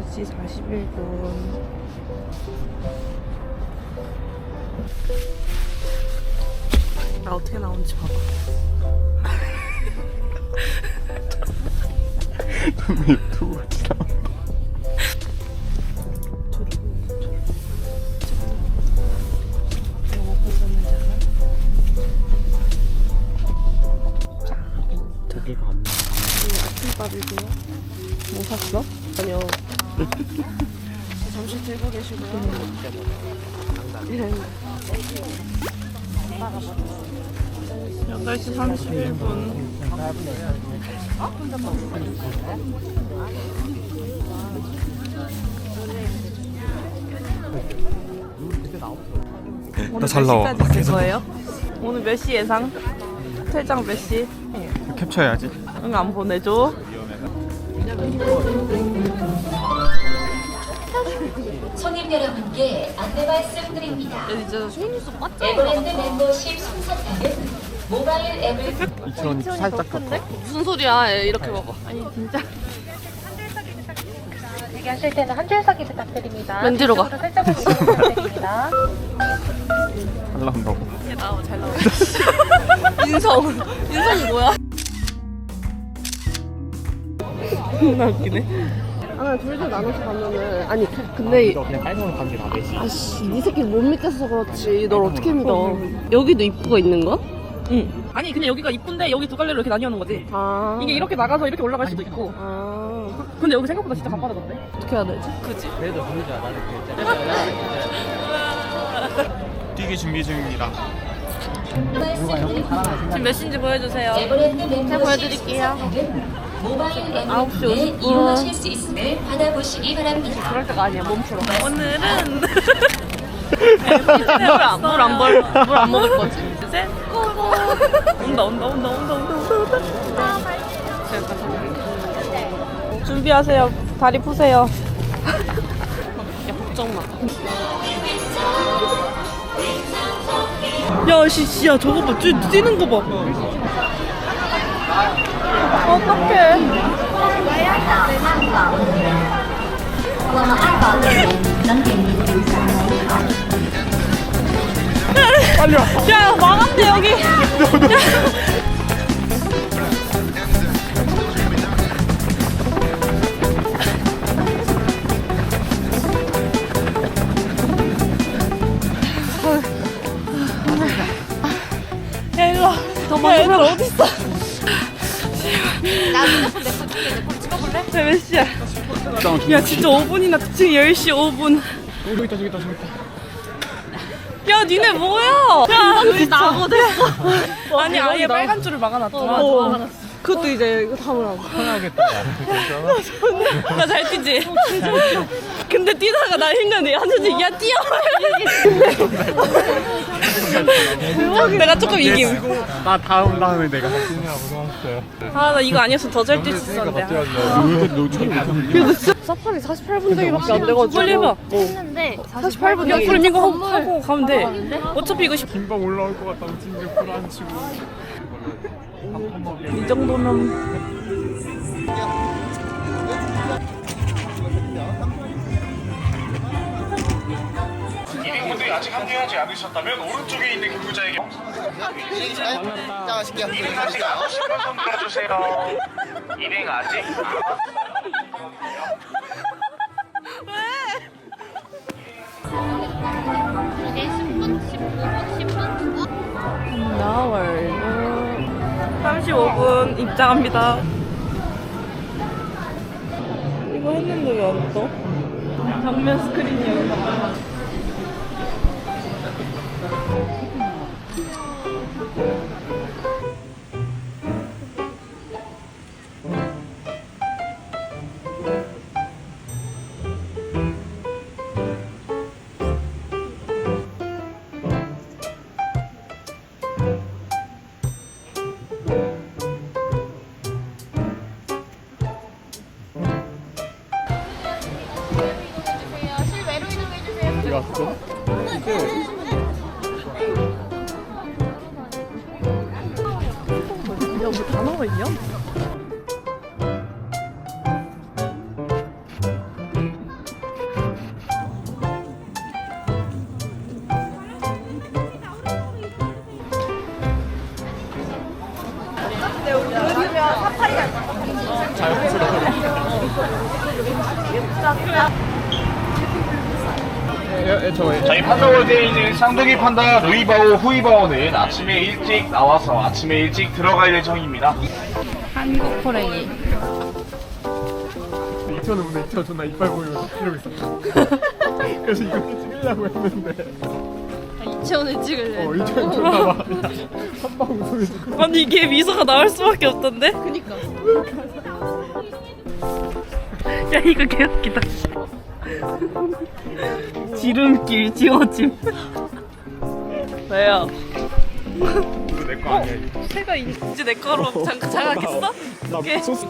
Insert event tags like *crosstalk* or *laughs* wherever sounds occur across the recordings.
5시 41분. 나 어떻게 나오는지 봐봐. *laughs* 유튜브 나와. 아침밥이고요. 뭐 샀어? 아니요. 잠시 들고 계시고요. 네. 8시 31분. 나 잘 나와. 있을 거예요? 오늘 몇 시 예상? 퇴장 몇 시? 캡처해야지. 응, 안 보내줘. 손님 여러분께 안내 말씀드립니다. 이제 손님수 에버랜드 멤버십 순서타는 모바일 앱을 2천 살짝 더. 무슨 소리야? 얘 이렇게 먹어. 아니 진짜. 대기하실 때는 한 줄 서기 부탁드립니다. 왼 뒤로 가. 뒤쪽으로 살짝 부탁드립니다. 잘 나온다고. 잘 나와 잘 나와. 인성 인성이 뭐야? 나 웃기네. 아, 둘다 나눠서 가면은 아니 근데 그냥 깔끔한 관계 다 되지. 아씨 이 새끼 못 믿겠어 그렇지. 널 어떻게 믿어? 여기도 입구가 있는 거? 응. 아니 그냥 여기가 이쁜데 여기 두 갈래로 이렇게 나뉘어 놓은 거지. 아 이게 이렇게 나가서 이렇게 올라갈 수도 있고. 아 근데 여기 생각보다 진짜 가파르던데. 어떻게 해야 되지? 그지? *laughs* 뛰기 준비 중입니다. 지금 몇 시인지 보여주세요. 멤버십 보여드릴게요. 모바일 앱을 아홉 시 통해 오십 분. 이용하실 수 있음을 받아보시기 바랍니다. 그럴 때가 아니야 몸 풀어. 오늘은 *laughs* 물안 벌, 물안 먹을 거지. 셋, 고고. 온다, 온다, 온다, 온다, 온다, 온다, 온다. 준비하세요. 다리 푸세요. 야, 걱정 마. 야, 씨, 씨, 야, 저거 봐. 뛰, 뛰는 거 봐. 어떡해. 빨리 와. 야, 망한데, 여기. *laughs* 야, 야, 진짜 5분이나 지금 10시 5분. 저기 있다 저기 있다 저기 있다. 야, 니네 뭐야? 야, 우리 나거든. 아니 아예 빨간 줄을 막아놨더만. 어. 그것도 이제 이거 담으라고. 편하겠다. *laughs* 나잘 뛰지? 근데 뛰다가 나 생각해. 한수지, 야, 뛰어! 내가 조금 이김. 나 다음 다음에 내가 뛰느라 무서웠어요. 아, 나 이거 아니었으면 더 잘 뛸 수 있었는데. 사파리 48분 되기밖에 안 돼가지고. 빨리 해봐. 했는데 48분. 야, 그럼 이거 하고, 하고 가면 돼. 어차피 이거 10, 금방 올라올 것 같다고 진짜 불안치고. 이 정도면. 분들이 아직 합류하지 않으셨다면 오른쪽에 있는 근무자에게. 일행 아직 안 오신 분손 들어주세요. 일행 아직 이 35분 입장합니다. 이거 했는데 왜 안 떠? 정면 스크린이 여기 나와. 단어가 있냐? 저희 판다월드에 있는 쌍둥이 판다 루이바오 후이바오는 아침에 일찍 나와서 아침에 일찍 들어갈 예정입니다. 한국 호랭이. 이태원은 오늘 이태원 존나 이빨 보이고 이러고 있었어. *laughs* 그래서 이거 찍으려고 했는데. 이채원을 찍을래. 어, 이태원 존나 막. 한방 웃으면서. 아니 이게 미소가 나올 수밖에 없던데? 그니까. 야 이거 개웃기다. 지름길 지워짐. 왜요? 이거 내거 아니야, 이거. 새가 이제 내 거로 장, 장악했어? 나 이게- 소스.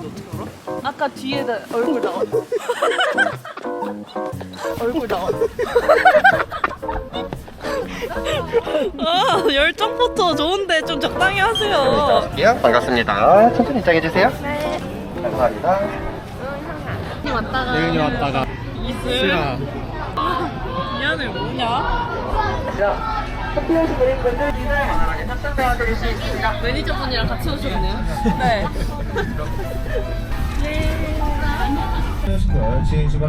아까 뒤에다 얼굴 나와. *laughs* 얼굴 나와. *laughs* 아 열정부터 좋은데 좀 적당히 하세요. 예, 반갑습니다. 천천히 입장해 주세요. 네. 감사합니다. 이 왔다가. 예은이 왔다가. 이슬. 수야. 미안해 뭐냐? 매니저분이랑 같이 오셨네요. 네. *laughs*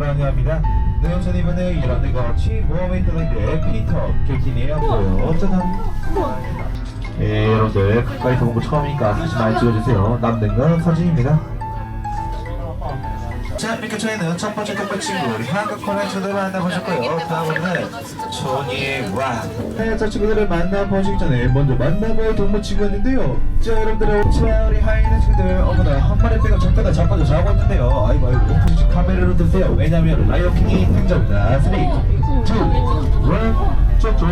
안녕합니다 네 우선 이번에 이런 같이 모험에 있던 게 피터 보여 짜잔 예 여러분들 가까이서 본 거 처음이니까 사진 많이 찍어주세요 남는 건 사진입니다 자 이렇게 저희는 첫 번째 특별 친구 우리 한국 커넥션을 만나보셨고요. 다음으로는 초니 와. 네, 자 친구들을 만나보시기 전에 먼저 만나볼 동물 친구였는데요. 자 여러분들 자 우리 하이는 친구들 어머나 한 마리 빼고 잠깐 자빠져 자고 있는데요. 아이고 아이고 혹시 카메라로 드세요. 왜냐면 라이어킹이 등장합니다. 3 2 1 쪼쪼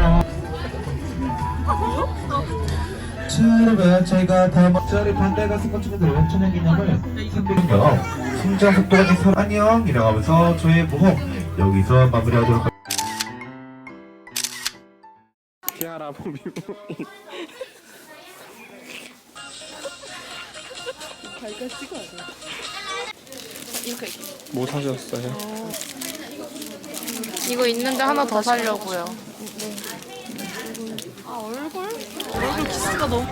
자 여러분 저희가 다음 저희 반대 가슴 친구들 천연 기념을 300명 성장 속도가 계속 안녕 이라고 저의 모험 여기서 마무리하도록 하겠습니다 키아라 봄이고. 뭐 사셨어요? 이거 있는데 하나 더 살려고요. 얼굴 키스가 너무.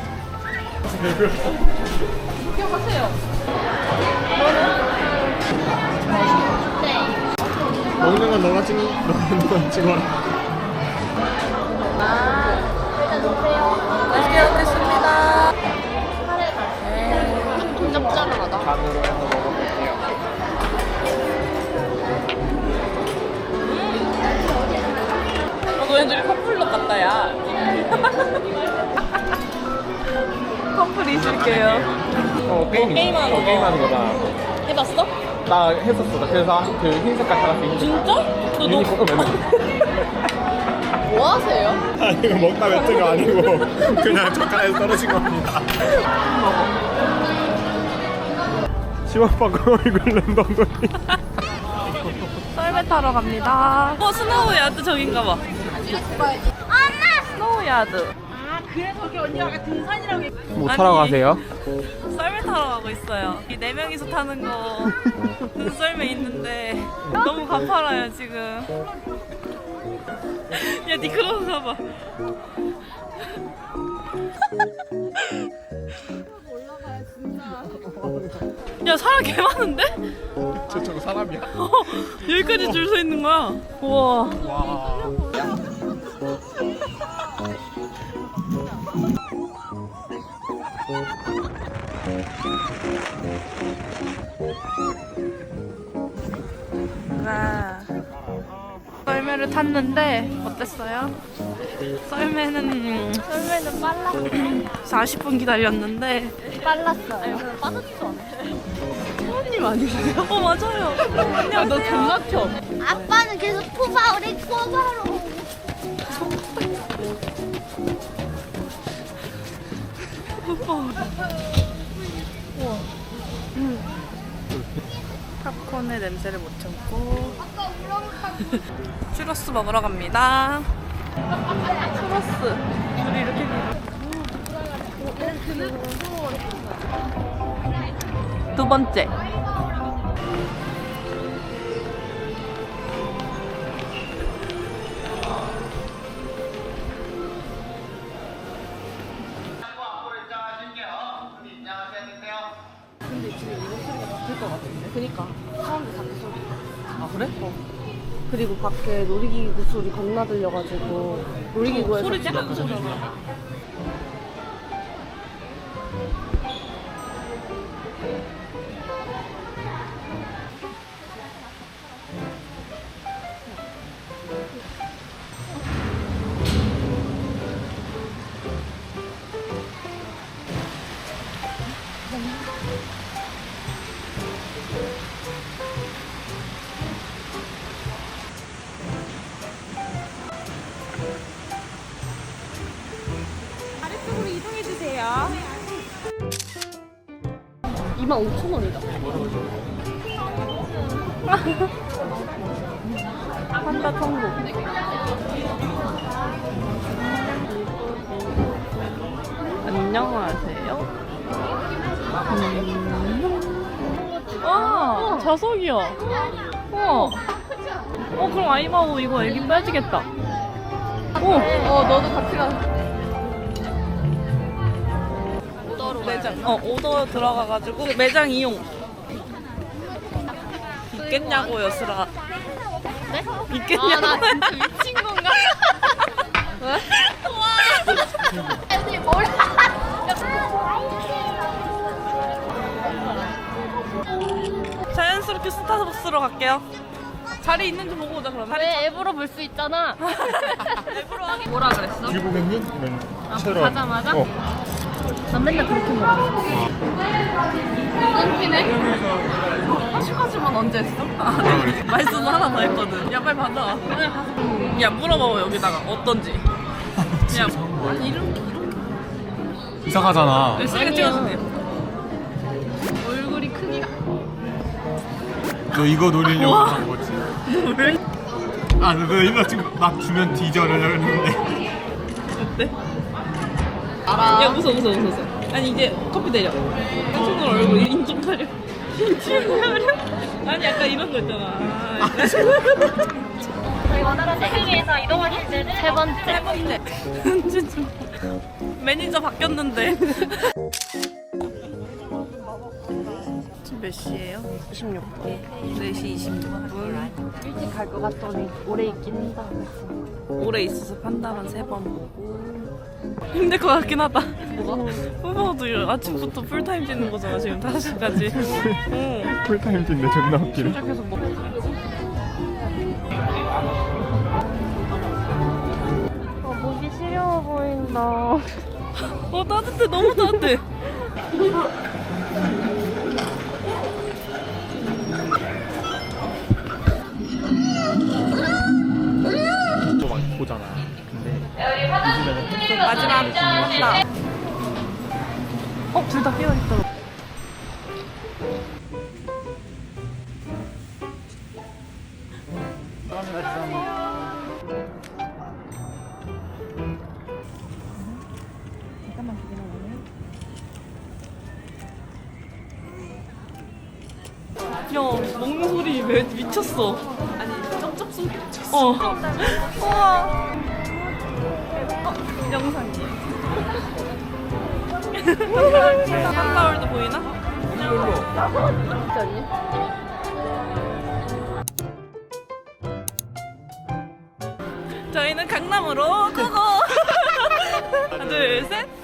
먹는 건 너가 찍, 너가 너가 찍어라. 맛있게 먹겠습니다. 조금 짭짤하다. 어, 게임, 게임하는 어, 거. 게임하는 거다. 해봤어? 나 했었어. 나 그래서 그 흰색 깔아서 흰색. 진짜? 너, 너, 유니폼 *laughs* 뭐 하세요? 아 이거 먹다 뱉은 거 아니고 *laughs* 그냥 젓가락에서 떨어진 겁니다. 시원하고 *laughs* 얼굴 랜덤돌이. 썰매 타러 갑니다. 어, 스노우 야드 저긴가 봐. 엄마! 스노우 야드. 뭐 아니. 타러 가세요? 썰매 타러 가고 있어요. 이 네 명이서 타는 거 *laughs* 눈썰매 있는데 너무 가파라요 지금. 야, 니 그러고 가봐. 야, 사람 개 많은데? 저 저거 사람이야. 어, 여기까지 줄 서 있는 거야. 우와. 와. 와. 썰매를 탔는데 어땠어요? 썰매는 썰매는 빨라. 40분 기다렸는데 빨랐어요. 빠졌지도 않아요. 사모님 아니세요? 어 맞아요. 안녕하세요. 너 존나켜. 아빠는 계속 포바 우리 포바로. 팝콘의 냄새를 못 참고 *laughs* 추러스 먹으러 갑니다. 추러스. 우리 이렇게 두 번째. 그니까. 사람들 자꾸 소리. 그래? 그리고 밖에 놀이기구 소리 겁나 들려가지고. 놀이기구에서 소리 째는 소리 25,000원이다. *laughs* 판다 천국. 안녕하세요. 음. 와, 자석이야. 우와. 어, 그럼 아이마우 이거 애기 빼지겠다. 오, 어, 너도 같이 가. 매장. 어, 오더 들어가가지고 매장 이용. 있겠냐고요, 쓰라. 네? 있겠냐고. 아, 나 진짜 미친 건가? *laughs* 왜? 와. 언니 머리. 자연스럽게 스타벅스로 갈게요. 자리 있는지 보고 오자 그러면. 왜 앱으로 볼 수 있잖아. *laughs* 앱으로 하기 뭐라 그랬어? 길고객님? 이런 처럼 가자마자? 어. 난 맨날 그렇게 먹어. 끊기네? 시까지만 언제 했어? 아, 네. 말씀 하나 더 했거든. 야, 빨리 받아. 야, 물어봐봐, 여기다가. 어떤지. *laughs* 야, 이름? 이상하잖아 열심히 찍어주세요. 얼굴이 크기가. 너 이거 노리려고 한 거지 왜? 아, 너 이거 지금 막 주면 뒤져려고 했는데 어때? 야, 웃어, 웃어, 웃어, 웃어. 아니, 이제 커피 내려. 손으로 얼굴. 인중 가려? 아니, 약간 이런 거 있잖아. 아, 저희 원활한 세계에서 이동하실 때는 세 번째. 세 번째. *laughs* 진짜. 매니저 바뀌었는데. 몇 시예요? 16분. 4시 26분. 일찍 갈 것 같더니 오래 있긴 한다. 오래 있어서 판다만 세 번 보고. 힘들 것 같긴 하다. 뭐가? 후보도 아침부터 풀타임 찍는 거잖아, 지금 5시까지. 응. 풀타임 뛴데 존나 웃기네 계속 먹고. 어, 목이 시려워 보인다. 어, 따뜻해. 너무 따뜻해. *laughs* 마지막 판다. 어, 둘다 깨어있다. 야, 먹는 소리 왜 미쳤어. 아니, 쩝쩝 소리 미쳤어. 어. 우와. 어, 영상이에요. 한가울도 보이나? 저희는 강남으로 고고! *laughs* 하나, 둘, 셋.